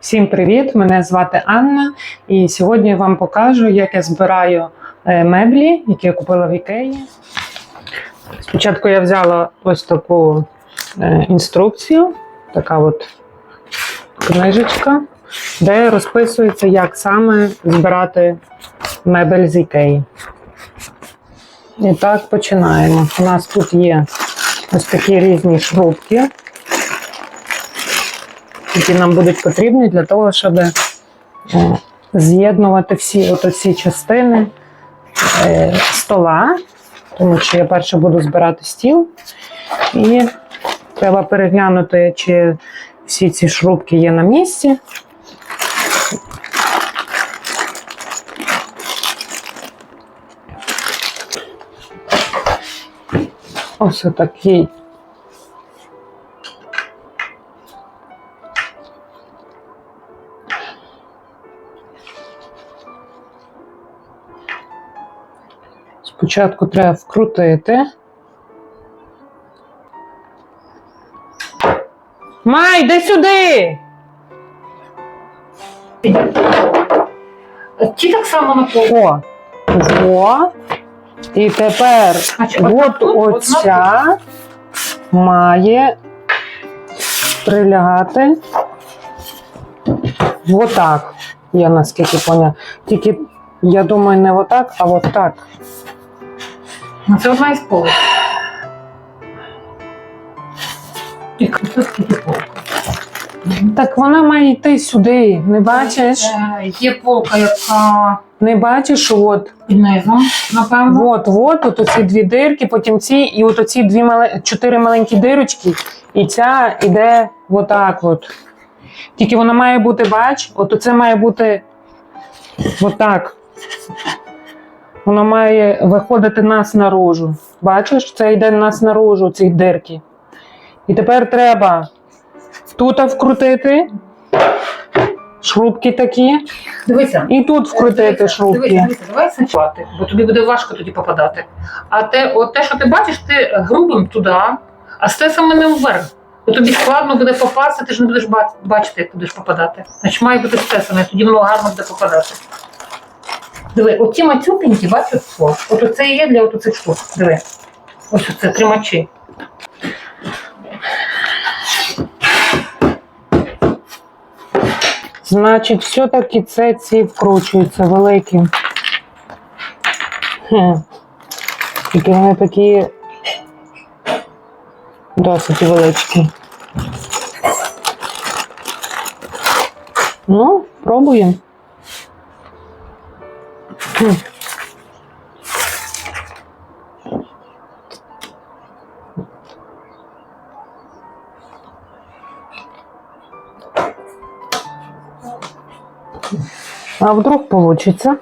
Всім привіт! Мене звати Анна, і сьогодні я вам покажу, як я збираю е, меблі, які я купила в Ікеї. Спочатку я взяла ось таку е, інструкцію, така от книжечка, де розписується, як саме збирати мебель з Ікеї. І так починаємо. У нас тут є ось такі різні шрубки які нам будуть потрібні для того, щоб з'єднувати всі от ці частини е, стола, тому що я перше буду збирати стіл, і треба переглянути, чи всі ці шрубки є на місці. Ось такий Спочатку треба вкрутити. Май, йди сюди! Ті так само на пол. О! Во. І тепер от оця має прилягати отак. Я наскільки поняла. Тільки, я думаю, не отак, а отак. Ну, Це одна із полок. І тут скільки полок. Так вона має йти сюди. Не бачиш? Е, Є полка, яка Не бачиш, от, під напевно. от, от, от оці дві дирки, потім ці, і от оці дві мали... чотири маленькі дирочки, і ця іде отак от. Тільки вона має бути, бач, от оце має бути отак. Воно має виходити нас наружу. Бачиш, це йде нас наружу, ці дирки. І тепер треба тут вкрутити шрубки такі, Дивися. і тут вкрутити Дивися, шрубки. Дивися, дивися, давай сначати, бо тобі буде важко тоді попадати. А те, от те, що ти бачиш, ти грубим туди, а з те саме вверх. Бо тобі складно буде попасти, ти ж не будеш бачити, як будеш попадати. Значить, має бути стесане, тоді воно гарно буде попадати. Диви, оті матюпінькі, бачиш, о, от оце і є для от цих штук. Диви. Ось оце тримачі. Значить, все-таки це ці вкручуються великі. Хм. Тільки вони такі досить величкі. Ну, пробуємо. А вдруг получится?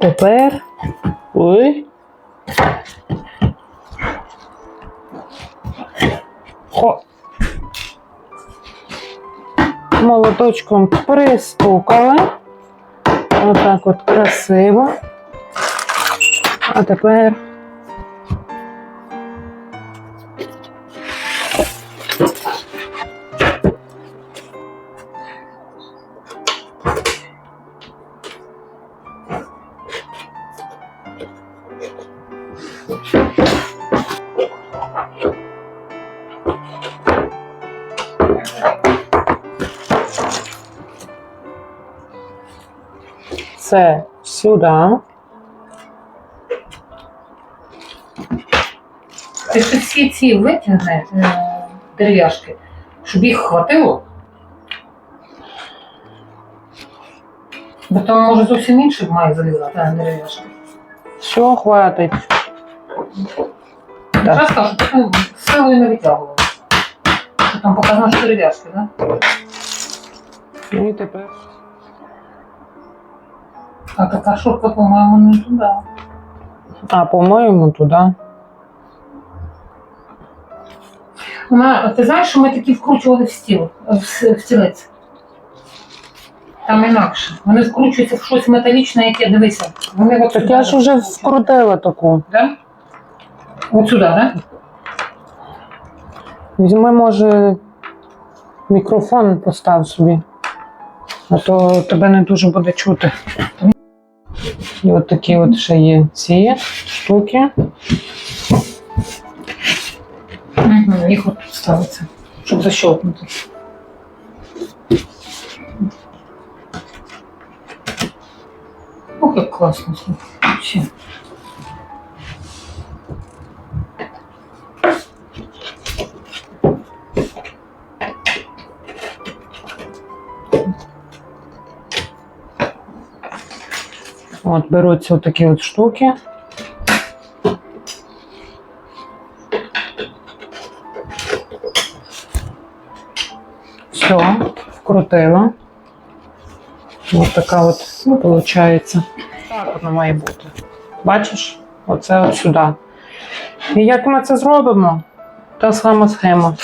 Тепер. Ой. О. Молоточком пристукали. Отак от красиво. А тепер. Це сюди. Ти ж всі ці витягне е, дерев'яшки, щоб їх хватило. Бо там може зовсім інший має залізати, а дерев'яшки. Все, хватить. Так. Зараз кажу, що силою не витягував. Що Там показано, що дерев'яшки, так? Ну і тепер. А така шурка, по-моєму, не туди. А, по-моєму, туди. Вона, ти знаєш, що ми такі вкручували в стіл, в, в стілець. Там інакше. Вони вкручуються в щось металічне, яке дивися. Вони от Так сюди я ж вже вкрутила таку. Да? От сюди, да? Візьми, може, мікрофон постав собі, а то тебе не дуже буде чути. І от такі от ще є ці штуки. Угу. Їх от ставиться, щоб защелкнути. Ох, як класно. слухай. От беруться от такі от штуки. Все, вкрутила. Ось така от виходить. Так воно має бути. Бачиш? Оце от сюди. І як ми це зробимо? Та сама схема.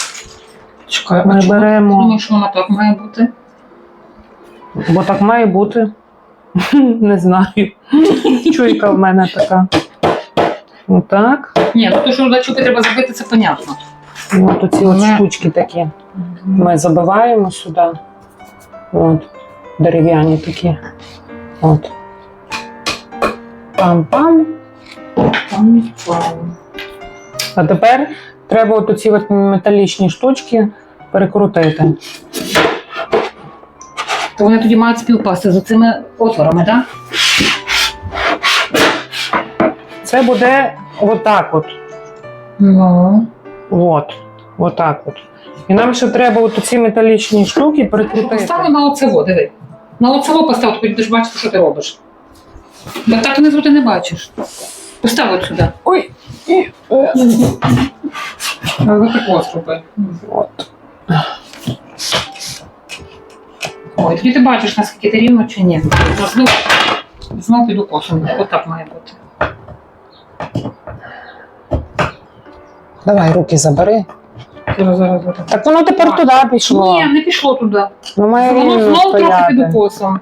Чекай, Ми чому? беремо- Думаю, що вона так має бути. Бо так має бути. Не знаю. Чуйка в мене така. Отак. Ні, ну то, що до чупи треба зробити, це понятно. І от оці от штучки такі. Ми забиваємо сюди. От. Дерев'яні такі. От. Пам-пам. А тепер треба от оці от металічні штучки перекрутити. То вони тоді мають співпасти з цими отворами, так? Це буде отак от. Ну. От. Отак от. І нам ще треба от ці металічні штуки перекрутити. Поставлю на оцево, диви. На оцево постав, тоді будеш бачити, що ти робиш. Бо так внизу ти не бачиш. Постав от сюди. Ой. І, Але так. От. Ой, тоді ти бачиш, наскільки ти рівно чи ні. Ну, Знов, знов піду косом. Отак має бути. Давай руки забери. Зараз, зараз, зараз. Так воно тепер Так. туди пішло. Ні, не пішло туди. Ну, має Воно рівно знов трохи стояти. піду косом.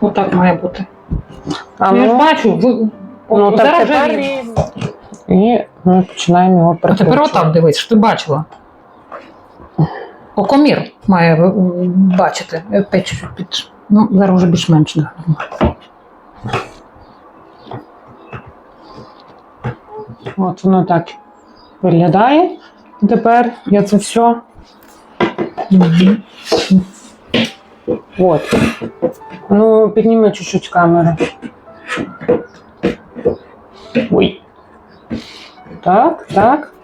Отак має бути. А Ну, я ж ну, бачу. Ви... ну от так зараз вже тепер рівно. рівно. І ми починаємо його А тепер перекручувати. отак дивись, що ти бачила. Окомір має бачити. Е, чуть-чуть під. Ну, зараз вже більш-менш. От воно так виглядає. Тепер я це все. От. Ну, підніми чуть-чуть камеру. Ой. Так, так.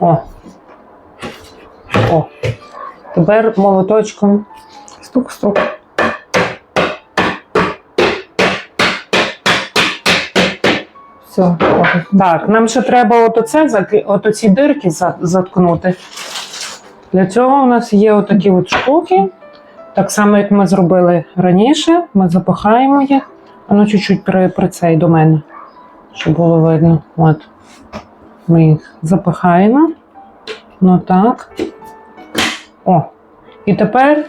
О. О. Тепер молоточком. Стук-стук. Все. Так, нам ще треба от оце, от оці дирки заткнути. Для цього у нас є отакі от штуки. Так само, як ми зробили раніше, ми запихаємо їх. А ну чуть-чуть при, при цей до мене, щоб було видно. От. Ми їх запихаємо. Ну так. О. І тепер.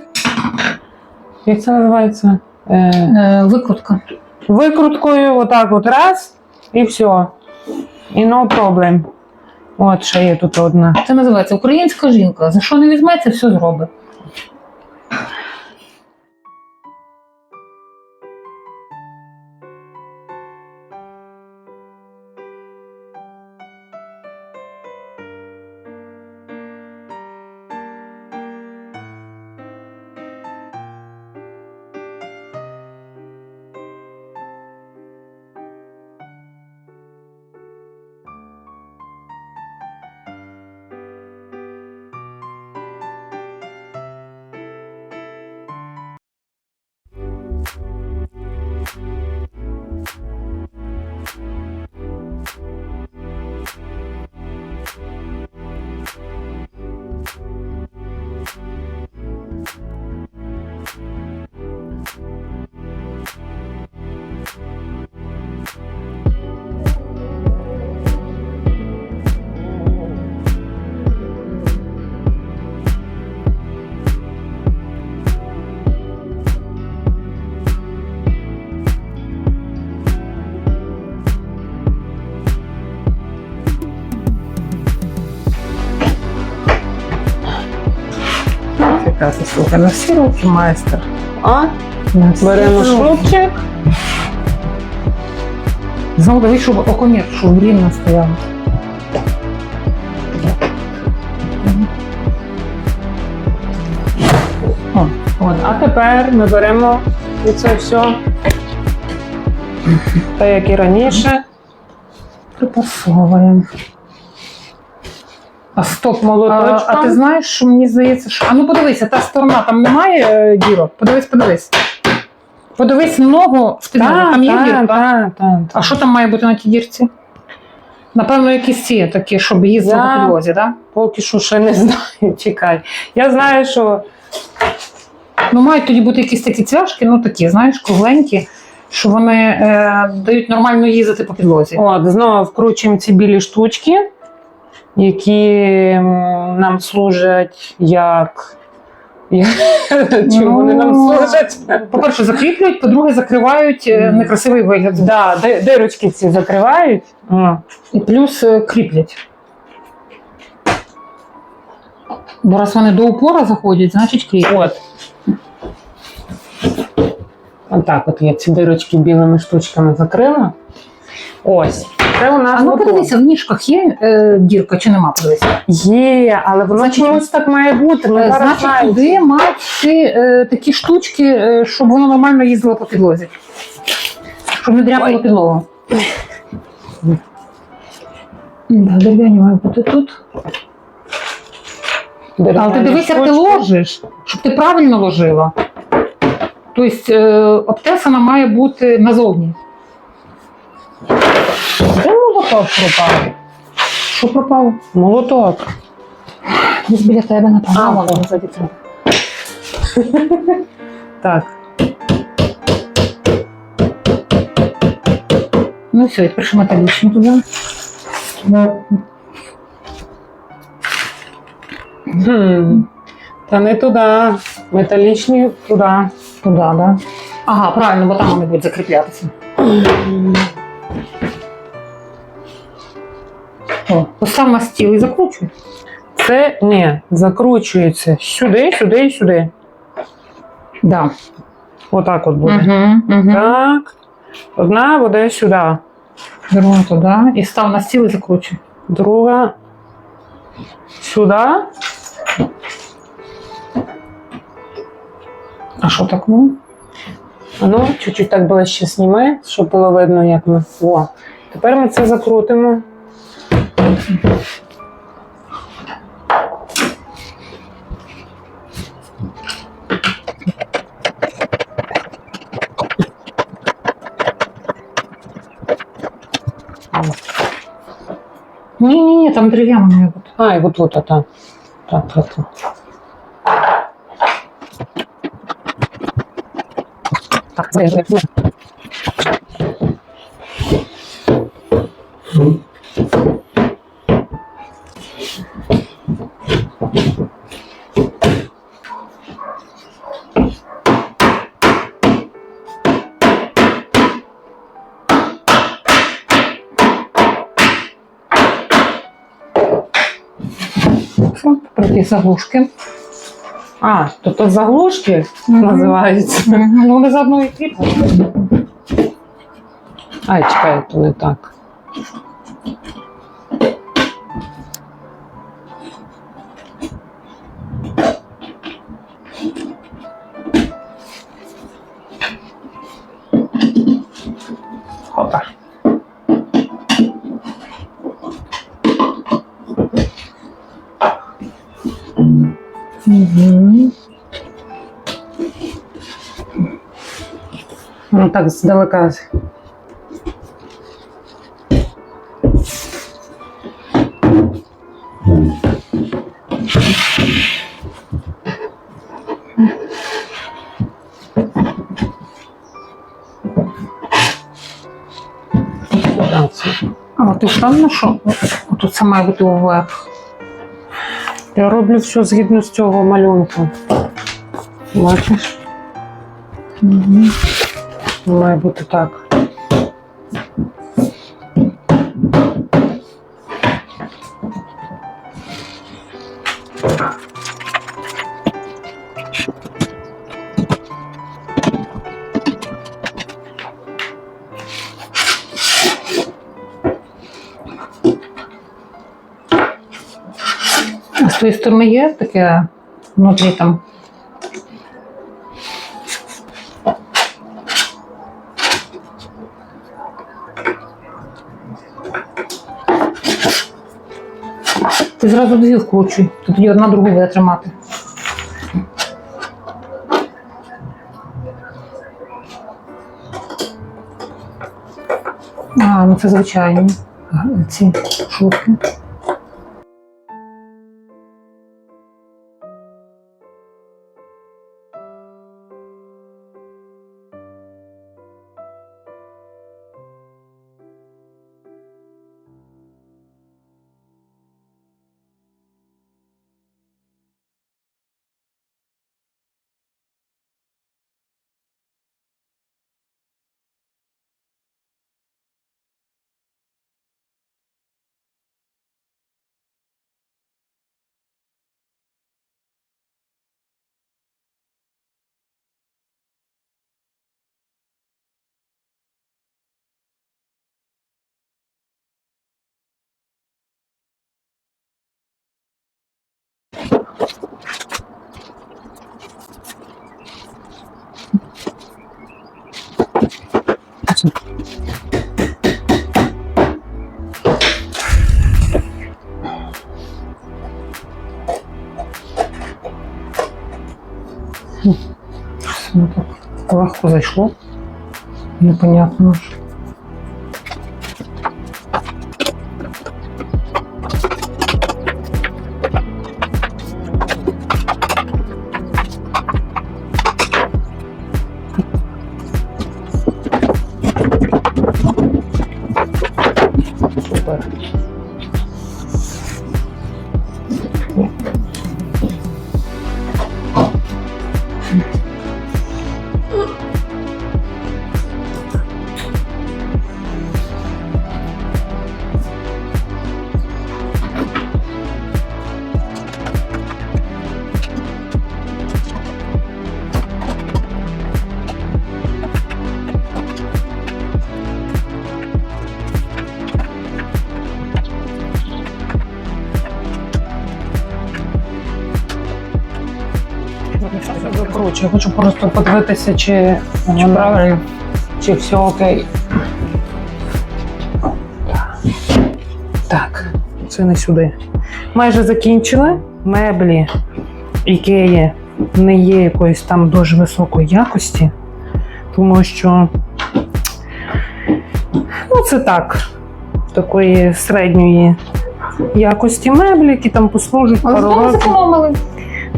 Як це називається? Е, Е, викрутка. Викруткою отак от раз і все. І no problem. От ще є тут одна. Це називається українська жінка. За що не візьметься, все зробить. Кріпляти, на всі руки майстер. А, На всі беремо руки. Знову дивись, щоб окомір, щоб рівно стояло. О, от. А тепер ми беремо і це все. Та як і раніше. Припасовуємо. А стоп, а, Молоточком. а ти знаєш, що мені здається, що. А ну подивися, та сторона там немає е, дірок. Подивись, подивись. Подивись ногу в ногу, там є дірка. так, так. А що там має бути на тій дірці? Напевно, якісь ці такі, щоб їздили Я- по підлозі, так? Поки що ще не знаю. Чекай. Я знаю, що Ну, мають тоді бути якісь такі цвяшки, ну такі, знаєш, кругленькі, що вони е, дають нормально їздити по підлозі. от, знову вкручуємо ці білі штучки, які нам служать як. Чому вони нам Ну, служать? По-перше, закріплюють, по-друге, закривають е, некрасивий вигляд. Да, дирочки ці закривають. І плюс е, кріплять. Бо раз вони до упора заходять, значить кріплять. От. Отак от я ці дирочки білими штучками закрила. Ось. Це у нас А ну готово. подивися, в ніжках є е, дірка чи нема, подивися. Є, але воно Значить, чомусь так має бути. Ми Е, зараз Значить, знаємо. туди мають йти е, такі штучки, е, щоб воно нормально їздило по підлозі. Щоб не дряпало підлогу. Да, дерев'яні мають бути тут. Але ти дивись, як ти штучки. ложиш, щоб ти правильно ложила. Тобто е, обтесана має бути назовні. Де молоток пропав? Що пропало? Молоток. Десь біля тебе, напевно. А, А, вон, о. ззаді тебе. Так. Ну все, і тепер ще металічні туди. Хм. Та не туди. Металічні туди. Туди, да? Ага, правильно, бо там вони будуть закріплятися. О, на стіл і закручуй. Це ні, закручується сюди, сюди і сюди. Да. Отак от буде. Угу, угу. Так. Одна буде сюди. Друга туди і став на стіл і закручуй. Друга сюди. А що так? Ну? Ну, чуть-чуть так ближче сніми, щоб було видно, як ми. О. Тепер ми це закрутимо. Ні, ні, ні, там дерев'яна має бути. А, і отут, а так. Так, так, так. Так, це ж не. Що? Тепер ті заглушки. А, то то заглушки Мгм. називаються. Мгм, Ну, вони заодно і кріплять. Ай, чекай, то не так. Так здалека. А ти впевнена, що тут це має бути вверх? Я роблю все згідно з цього малюнку. Бачиш? Угу. Має бути так. З тої сторони є таке внутрі там зразу дві вкручуй, то тоді одна другу буде тримати. А, ну це звичайні ці шутки. Легко зайшло. Непонятно. ж. Коротше, я хочу просто подивитися, чи, чи правильно, чи все окей. Так, це не сюди. Майже закінчили. Меблі Ікеї не є якоїсь там дуже високої якості, тому що ну, це так, такої середньої якості меблі, які там послужать Але знову років. зекономили.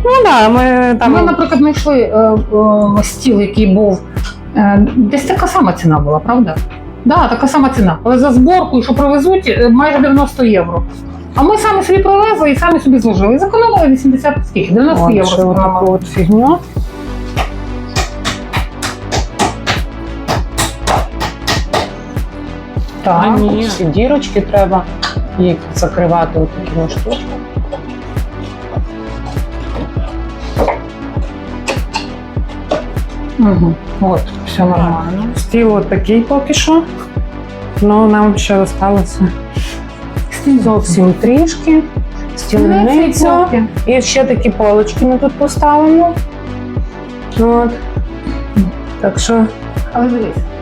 Ну так, ми там. Ми, наприклад, знайшли е, е, стіл, який був е, десь така сама ціна була, правда? Так, да, така сама ціна. Але за зборку, що привезуть, е, майже 90 євро. А ми самі собі привезли і самі собі зложили. І зекономили 80 скільки? 90 От, євро. ще отаку зекономили. от фігню. Так, А, ні. ці дірочки треба їх закривати такими штучками. Угу. От, все нормально. Стіл от такий поки що. Ну, нам ще залишилося зовсім трішки. Стільниця. І ще такі полочки ми тут поставимо. От. Так що Але дивись.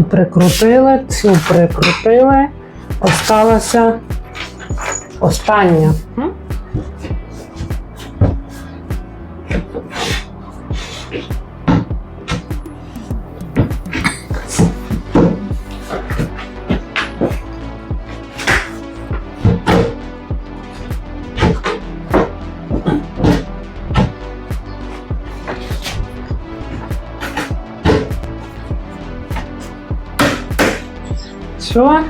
Цю прикрутили, цю прикрутили. Осталася остання. Все.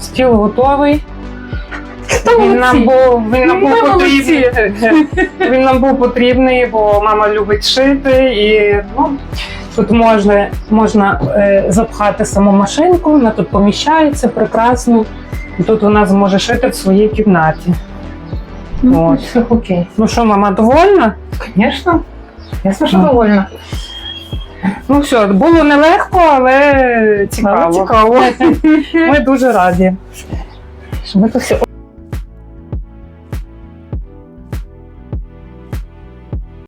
Стіл готовий. Він нам був, він нам був потрібний. Він нам був потрібний, бо мама любить шити, і ну, тут можна, можна е, запхати саму машинку, вона тут поміщається прекрасно. Тут вона зможе шити в своїй кімнаті. Ну, От. все окей. Ну що, мама довольна? Звісно. Ясно, що Ну. довольна. Ну все, було нелегко, але цікаво. Але цікаво. Ми дуже раді. Що ми тут все